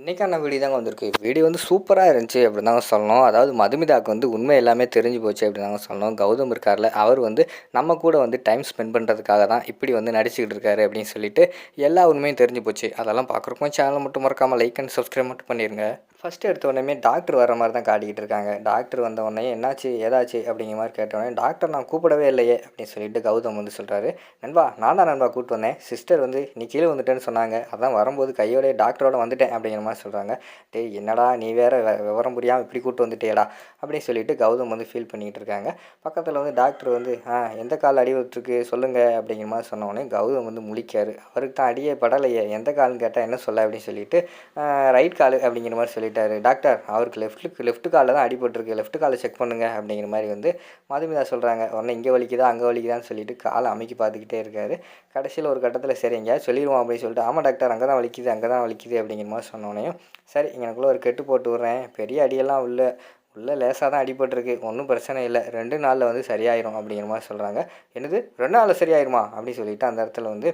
இன்றைக்கான வீடியோ தாங்க வந்திருக்கு. வீடியோ வந்து சூப்பராக இருந்துச்சு அப்படின்னு தாங்க சொல்லணும். அதாவது மதுமிதாக்கு வந்து உண்மை எல்லாமே தெரிஞ்சு போச்சு அப்படின்னு தாங்க சொல்லணும். கௌதம் இருக்கார்ல அவர் வந்து நம்ம கூட வந்து டைம் ஸ்பெண்ட் பண்ணுறதுக்காக தான் இப்படி வந்து நடிச்சுக்கிட்டு இருக்காரு அப்படின்னு சொல்லிட்டு எல்லா உண்மையும் தெரிஞ்சு போச்சு. அதெல்லாம் பார்க்குறக்கும் சேனல் மட்டும் மறக்காமல் லைக் அண்ட் சப்ஸ்கிரைப் மட்டும் பண்ணிடுங்க ஃபஸ்ட்டு எடுத்த உடனே டாக்டர் வர மாதிரி தான் காட்டிக்கிட்டு இருக்காங்க. டாக்டர் வந்த உடனே என்னாச்சு ஏதாச்சு அப்படிங்கிற மாதிரி கேட்ட உடனே டாக்டர் நான் கூப்பிடவே இல்லையே அப்படின்னு சொல்லிட்டு கௌதம் வந்து சொல்கிறாரு நண்பா நான் தான் நண்பா கூப்பிட்டு வந்தேன். சிஸ்டர் வந்து நீ கீழே வந்துட்டேன்னு சொன்னாங்க. அதான் வரும்போது கையோடய டாக்டரோட வந்துட்டேன் அப்படிங்கிற மாதிரி சொல்கிறாங்க டேய் என்னடா நீ வேறு விவரம் புரியாமல் இப்படி கூப்பிட்டு வந்துட்டேடா அப்படின்னு சொல்லிட்டு கௌதம் வந்து ஃபீல் பண்ணிகிட்டு இருக்காங்க. பக்கத்தில் வந்து டாக்டர் வந்து ஆ எந்த கால் அடி விட்டுருக்கு சொல்லுங்கள் அப்படிங்கிற மாதிரி சொன்னோடனே கௌதம் வந்து முழிக்காரு. அவருக்கு தான் அடியே படலையே எந்த கால்னு கேட்டால் என்ன சொல்ல? அப்படின்னு சொல்லிட்டு ரைட் கால் அப்படிங்கிற மாதிரி சொல்லி சொல்லிட்டார். டாக்டர் அவருக்கு லெஃப்ட்டுக்கு லெஃப்ட் காலில் தான் அடிபட்டிருக்கு லெஃப்ட் காலை செக் பண்ணுங்க அப்படிங்கிற மாதிரி வந்து மதுமிதா சொல்கிறாங்க உடனே இங்கே வலிக்குதா அங்கே வலிக்குதான்னு சொல்லிட்டு காலை அமைக்கி பார்த்துக்கிட்டே இருக்காரு. கடைசியில் ஒரு கட்டத்தில் சரி எங்கேயாவது சொல்லிடுவோம் அப்படின்னு சொல்லிட்டு ஆமாம் டாக்டர் அங்கே தான் வலிக்குது அங்கே தான் வலிக்குது அப்படிங்கிற மாதிரி சொன்னோடனையும் சரி எனக்குள்ளே ஒரு கெட்டு போட்டு விட்றேன். பெரிய அடியெல்லாம் உள்ள உள்ளே லேசாக தான் அடிபட்டிருக்கு. ஒன்றும் பிரச்சனை இல்லை. ரெண்டு நாளில் வந்து சரியாயிரும் அப்படிங்கிற மாதிரி சொல்கிறாங்க என்னது? ரெண்டு நாளில் சரியாயிருமா? அப்படின்னு சொல்லிட்டு அந்த இடத்துல வந்து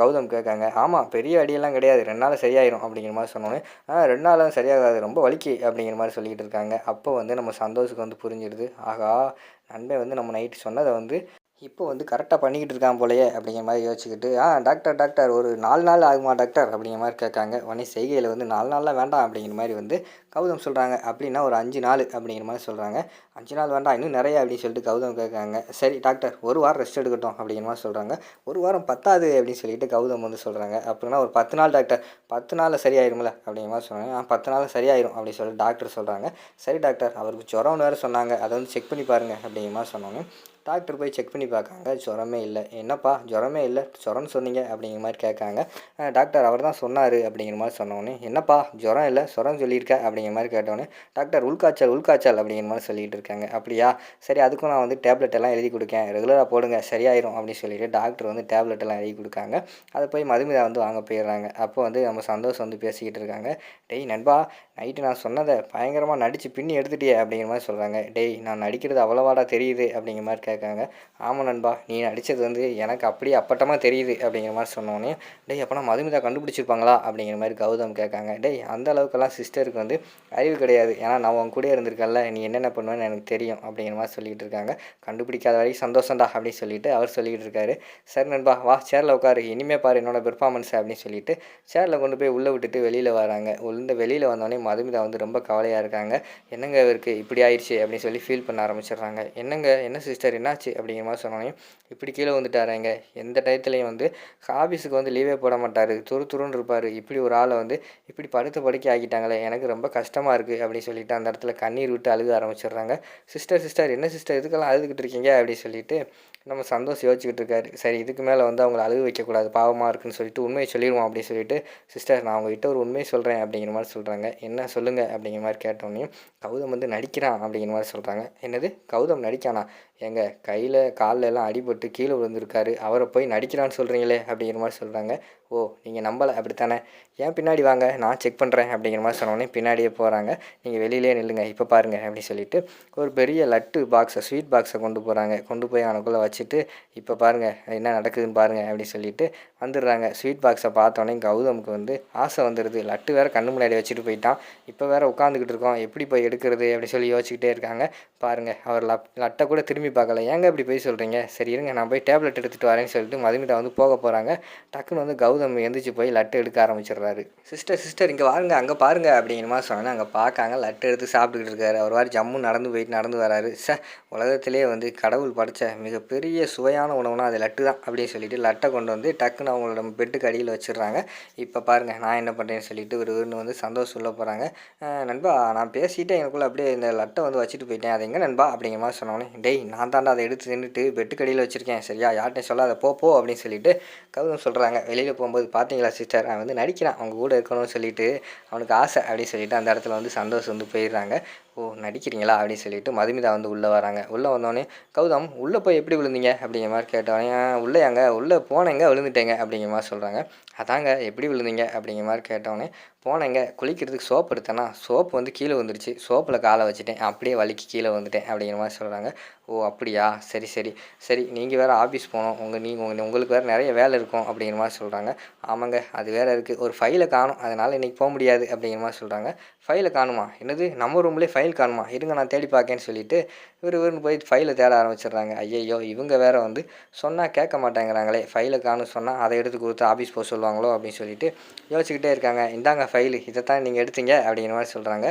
கௌதம் கேட்காங்க. ஆமாம் பெரிய அடியெல்லாம் கிடையாது. ரெண்டு நாளில் சரியாயிரும் அப்படிங்கிற மாதிரி சொன்னோன்னே ரெண்டு நாளும் சரியாகாது. ரொம்ப வலிக்கு அப்படிங்கிற மாதிரி சொல்லிக்கிட்டு இருக்காங்க. அப்போ வந்து நம்ம சந்தோஷுக்கு வந்து புரிஞ்சிடுது ஆகா நண்பன் வந்து நம்ம நைட்டு சொன்னதை வந்து இப்போ வந்து கரெக்டாக பண்ணிக்கிட்டு இருக்கான் போலயே அப்படிங்கிற மாதிரி யோசிச்சுக்கிட்டு ஆ டாக்டர் டாக்டர் ஒரு நாலு நாள் ஆகுமா டாக்டர் அப்படிங்கிற மாதிரி கேட்காங்க. உடனே செய்கையில் வந்து நாலு நாளில் வேண்டாம் அப்படிங்கிற மாதிரி வந்து கௌதம் சொல்கிறாங்க அப்படின்னா ஒரு அஞ்சு நாள் அப்படிங்கிற மாதிரி சொல்கிறாங்க அஞ்சு நாள் வேண்டாம் இன்னும் நிறைய அப்படின்னு சொல்லிட்டு கௌதம் கேட்காங்க. சரி டாக்டர் ஒரு வாரம் ரெஸ்ட் எடுக்கட்டும் அப்படிங்கிற மாதிரி சொல்கிறாங்க ஒரு வாரம் பத்தாது அப்படின்னு சொல்லிட்டு கௌதம் வந்து சொல்கிறாங்க அப்படின்னா ஒரு பத்து நாள் டாக்டர் பத்து நாளில் சரியாயிரும்ல அப்படிங்கிற மாதிரி சொன்னாங்க ஆ பத்து நாளில் சரியாயிரும் அப்படின்னு சொல்லிட்டு டாக்டர் சொல்கிறாங்க சரி டாக்டர் அவருக்கு ஜுரம்னு வேறு சொன்னாங்க. அதை வந்து செக் பண்ணி பாருங்கள் அப்படிங்கிற மாதிரி சொன்னோன்னே டாக்டர் போய் செக் பண்ணி பார்க்காங்க. ஜுரமே இல்லை. என்னப்பா? ஜுரமே இல்லை. ஜுரம்னு சொன்னீங்க அப்படிங்கிற மாதிரி கேட்காங்க. டாக்டர் அவர் தான் சொன்னார் அப்படிங்கிற மாதிரி சொன்னோடனே என்னப்பா? ஜுரம் இல்லை? ஜுரம் சொல்லியிருக்க? அப்படிங்கிற மாதிரி கேட்டோன்னே டாக்டர் உள்காய்ச்சல் உள்காய்ச்சல் அப்படிங்கிற மாதிரி சொல்லிகிட்டு இருக்காங்க. அப்படியா? சரி அதுக்கும் நான் வந்து டேப்லெட் எல்லாம் எழுதி கொடுக்கேன். ரெகுலராக போடுங்க. சரியாயிரும் அப்படின்னு சொல்லிட்டு டாக்டர் வந்து டேப்லெட் எல்லாம் எழுதி கொடுக்காங்க. அதை போய் மதுமிதா வந்து வாங்க போயிடுறாங்க. அப்போ வந்து நம்ம சந்தோஷம் வந்து பேசிக்கிட்டு இருக்காங்க. டேய் நண்பா நைட்டு நான் சொன்னதை பயங்கரமாக நடித்து பின்னி எடுத்துட்டியே அப்படிங்கிற மாதிரி சொல்கிறாங்க டேய் நான் நடிக்கிறது அவ்வளோவாடா தெரியுது அப்படிங்கிற மாதிரி கேட்க கேட்காங்க ஆமாம் நண்பா நீ நடித்தது வந்து எனக்கு அப்படியே அப்பட்டமாக தெரியுது அப்படிங்கிற மாதிரி சொன்னோன்னே டேய் அப்போனா மதுமிதா கண்டுபிடிச்சிருப்பாங்களா? அப்படிங்கிற மாதிரி கௌதம் கேட்காங்க. டேய் அந்த அளவுக்கெல்லாம் சிஸ்டருக்கு வந்து அறிவு கிடையாது. ஏன்னா நான் உன் கூட இருந்திருக்கேன்ல நீ என்னென்ன பண்ணுவேன்னு எனக்கு தெரியும் அப்படிங்கிற மாதிரி சொல்லிகிட்டு இருக்காங்க. கண்டுபிடிக்காத வரைக்கும் சந்தோஷம்டா அப்படின்னு சொல்லிட்டு அவர் சொல்லிக்கிட்டு இருக்காரு. சரி நண்பா வா சேரில் உட்காரு. இனிமே பாரு என்னோட பெர்ஃபார்மன்ஸ் அப்படின்னு சொல்லிட்டு சேரில் கொண்டு போய் உள்ளே விட்டுட்டு வெளியில் வராங்க. உள்ள வெளியில் வந்தோடனே மதுமிதா வந்து ரொம்ப கவலையாக இருக்காங்க. என்னங்க இவருக்கு இப்படி ஆயிடுச்சு? அப்படின்னு சொல்லி ஃபீல் பண்ண ஆரம்பிச்சிடுறாங்க. என்னங்க என்ன சிஸ்டர் என்ன என்னாச்சு அப்படிங்கிற மாதிரி சொன்னோன்னே இப்படி கீழே வந்துட்டாருங்க எந்த டயத்துலையும் வந்து ஹாபிஸுக்கு வந்து லீவே போட மாட்டார். துரு துருன்னு இருப்பார். இப்படி ஒரு ஆளை வந்து இப்படி படுத்து படுக்க ஆக்கிட்டாங்களே எனக்கு ரொம்ப கஷ்டமாக இருக்குது அப்படின்னு சொல்லிட்டு அந்த இடத்துல கண்ணீர் விட்டு அழுக ஆரம்பிச்சிடுறாங்க. சிஸ்டர் சிஸ்டர் என்ன சிஸ்டர் இதுக்கெல்லாம் அழுதுகிட்டு இருக்கீங்க? அப்படின்னு சொல்லிட்டு நம்ம சந்தோஷம் யோசிச்சுக்கிட்டு இருக்காரு. சரி இதுக்கு மேலே வந்து அவங்கள அழுக வைக்கக்கூடாது. பாவமாக இருக்குன்னு சொல்லிட்டு உண்மையை சொல்லிடுவோம். அப்படின்னு சொல்லிட்டு சிஸ்டர் நான் அவங்ககிட்ட ஒரு உண்மையை சொல்கிறேன் அப்படிங்கிற மாதிரி சொல்கிறாங்க என்ன சொல்லுங்கள் அப்படிங்கிற மாதிரி கேட்டோன்னே கௌதம் வந்து நடிக்கிறான். அப்படிங்கிற மாதிரி சொல்கிறாங்க என்னது? கௌதம் நடிக்கானா? எங்க கையில் காலில் எல்லாம் அடிபட்டு கீழே விழுந்திருக்காரு. அவரை போய் நடிக்கிறான்னு சொல்கிறீங்களே அப்படிங்கிற மாதிரி சொல்கிறாங்க ஓ நீங்கள் நம்பலை அப்படித்தானே? ஏன் பின்னாடி வாங்க? நான் செக் பண்ணுறேன் அப்படிங்கிற மாதிரி சொன்னோடனே பின்னாடியே போகிறாங்க நீங்கள் வெளியிலே நில்லுங்க இப்போ பாருங்கள் அப்படின்னு சொல்லிட்டு ஒரு பெரிய லட்டு பாக்ஸை ஸ்வீட் பாக்ஸை கொண்டு போகிறாங்க கொண்டு போய் அவனுக்குள்ளே வச்சுட்டு இப்போ பாருங்கள் என்ன நடக்குதுன்னு பாருங்கள் அப்படின்னு சொல்லிட்டு வந்துடுறாங்க. ஸ்வீட் பாக்ஸை பார்த்தோன்னே கௌதமுக்கு வந்து ஆசை வந்துடுது. லட்டு வேறு கண்ணு முன்னாடி வச்சுட்டு போயிட்டான். இப்போ வேற உட்காந்துக்கிட்டு இருக்கோம். எப்படி போய் எடுக்கிறது அப்படின்னு சொல்லி யோசிச்சுக்கிட்டே இருக்காங்க. பாருங்கள் அவர் லட்டை கூட திரும்பி பார்க்கல. ஏங்க இப்படி போய் சொல்கிறீங்க சரி இருங்க நான் போய் டேப்லெட் எடுத்துகிட்டு வரேன்னு சொல்லிட்டு மதுமிதா வந்து போக போகிறாங்க டக்குன்னு வந்து கௌதம் எந்திரிச்சு போய் லட்டு எடுக்க ஆரம்பிச்சிடுறாரு. சிஸ்டர் சிஸ்டர் இங்கே வாருங்க அங்கே பாருங்க அப்படிங்கிற மாதிரி சொன்னேன் அங்கே பார்க்காங்க. லட்டு எடுத்து சாப்பிட்டுக்கிட்டு இருக்காரு. அவர் வாரி ஜம்மு நடந்து போயிட்டு நடந்து வராரு. ச உலகத்திலே வந்து கடவுள் படைச்ச மிகப்பெரிய சுவையான உணவுனா அது லட்டு தான் அப்படின்னு சொல்லிட்டு லட்டை கொண்டு வந்து டக்குன்னு அவங்களோட பெட்டுக்கு அடியில் வச்சிடுறாங்க. இப்போ பாருங்கள் நான் என்ன பண்ணுறேன்னு சொல்லிட்டு ஒரு ஊர்னு வந்து சந்தோஷம் சொல்ல போகிறாங்க நண்பா நான் பேசிட்டு எனக்குள்ளே அப்படியே இந்த லட்டை வந்து வச்சுட்டு போயிட்டேன். அது எங்கே நண்பா? அப்படிங்கிற மாதிரி சொன்னோன்னே டெய் நான் தாண்டா அதை எடுத்து நின்றுட்டு வெட்டுக்கடியில் வச்சுருக்கேன். சரியா? யார்கிட்டையும் சொல்லாத போ போ அப்படின்னு சொல்லிட்டு கௌதம் சொல்கிறாங்க வெளியில் போகும்போது பார்த்தீங்களா சிஸ்டர் அவன் வந்து நடிக்கிறான். அவங்க கூட இருக்கணும்னு சொல்லிட்டு அவனுக்கு ஆசை அப்படின்னு சொல்லிட்டு அந்த இடத்துல வந்து சந்தோஷம் வந்து போயிடுறாங்க. ஓ நடிக்கிறீங்களா? அப்படின்னு சொல்லிட்டு மதுமிதா வந்து உள்ளே வராங்க. உள்ளே வந்தோடனே கௌதம் உள்ளே போய் எப்படி விழுந்தீங்க? அப்படிங்கிற மாதிரி கேட்டோடனே உள்ளே அங்கே உள்ளே போனேங்க விழுந்துட்டேங்க. அப்படிங்கிற மாதிரி சொல்கிறாங்க அதாங்க எப்படி விழுந்தீங்க? அப்படிங்கிற மாதிரி கேட்டோடனே போனேங்க குளிக்கிறதுக்கு சோப்பு எடுத்தேன்னா சோப்பு வந்து கீழே வந்துருச்சு சோப்பில் காலை வச்சுட்டேன் அப்படியே வலிக்கு கீழே வந்துட்டேன். அப்படிங்கிற மாதிரி சொல்கிறாங்க ஓ அப்படியா? சரி சரி சரி நீங்கள் வேறு ஆஃபீஸ் போகணும் உங்கள் நீங்கள் உங்களுக்கு வேறு நிறைய வேலை இருக்கும். அப்படிங்கிற மாதிரி சொல்கிறாங்க ஆமாங்க அது வேறு இருக்குது ஒரு ஃபைலை காணும் அதனால் இன்றைக்கி போக முடியாது. அப்படிங்கிற மாதிரி சொல்கிறாங்க ஃபைலை காணுமா? என்னது? நம்ம ரூம்லேயே ஃபைல் காணுமா? இருங்க நான் தேடி பார்க்கேன்னு சொல்லிட்டு இவர் இவருன்னு போய் ஃபைலை தேட ஆரம்பிச்சிடுறாங்க. ஐயையோ இவங்க வேற வந்து சொன்னால் கேட்க மாட்டேங்கிறாங்களே. ஃபைலை காணும் சொன்னால் அதை எடுத்து கொடுத்து ஆஃபீஸ் போக சொல்லுவாங்களோ அப்படின்னு சொல்லிட்டு யோசிச்சுக்கிட்டே இருக்காங்க. இந்தாங்க ஃபைலு இதை தான் நீங்கள் எடுத்தீங்க அப்படிங்கிற மாதிரி சொல்கிறாங்க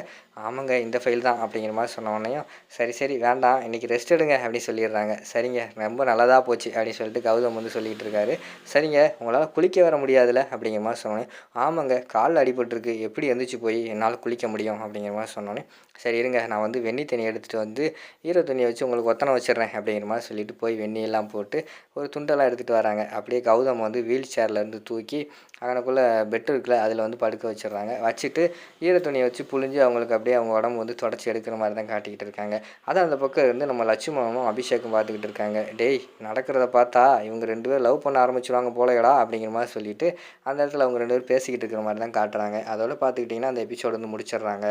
ஆமாங்க இந்த ஃபைல் தான் அப்படிங்கிற மாதிரி சொன்ன உடனேயும் சரி சரி வேண்டாம் இன்றைக்கி ரெஸ்ட் எடுங்க அப்படின்னு சொல்லிடுறாங்க. சரிங்க ரொம்ப நல்லதாக போச்சு அப்படின்னு சொல்லிட்டு கௌதம் வந்து சொல்லிகிட்டு இருக்காரு. சரிங்க உங்களால் குளிக்க வர முடியாதுல்ல அப்படிங்கிற மாதிரி சொன்னோன்னே ஆமாங்க காலில் அடிபட்டுருக்கு. எப்படி எந்திரிச்சு போய் என்னால் குளிக்க முடியும் அப்படிங்கிற மாதிரி சொன்னோன்னே சரி இருங்க நான் வந்து வெண்ணி தண்ணி எடுத்துகிட்டு வந்து ஈர துணியை வச்சு உங்களுக்கு ஒத்தனை வச்சிடுறேன் அப்படிங்கிற மாதிரி சொல்லிட்டு போய் வெண்ணியெல்லாம் போட்டு ஒரு துண்டெல்லாம் எடுத்துகிட்டு வராங்க. அப்படியே கௌதம் வந்து வீல் சேர்லேருந்து தூக்கி அங்கனக்குள்ளே பெட் இருக்குல்ல அதில் வந்து படுக்க வச்சிடுறாங்க. வச்சுட்டு ஈர துணியை வச்சு புழிஞ்சு அவங்களுக்கு அப்படியே அவங்க உடம்பு வந்து தொடச்சி எடுக்கிற மாதிரி தான் காட்டிக்கிட்டு இருக்காங்க. அதான் அந்த பக்கம் இருந்து நம்ம லட்சுமணனும் அபிஷேகம் பார்த்துக்கிட்டு இருக்காங்க. டேய் நடக்கிறத பார்த்தா இவங்க ரெண்டு பேரும் லவ் பண்ண ஆரம்பிச்சிடுவாங்க போலையடா அப்படிங்கிற மாதிரி சொல்லிட்டு அந்த இடத்துல அவங்க ரெண்டு பேரும் பேசிக்கிட்டு இருக்கிற மாதிரி தான் காட்டுறாங்க. அதோட பார்த்துக்கிட்டிங்கன்னா அந்த எபிசோடு வந்து முடிச்சிடுறாங்க.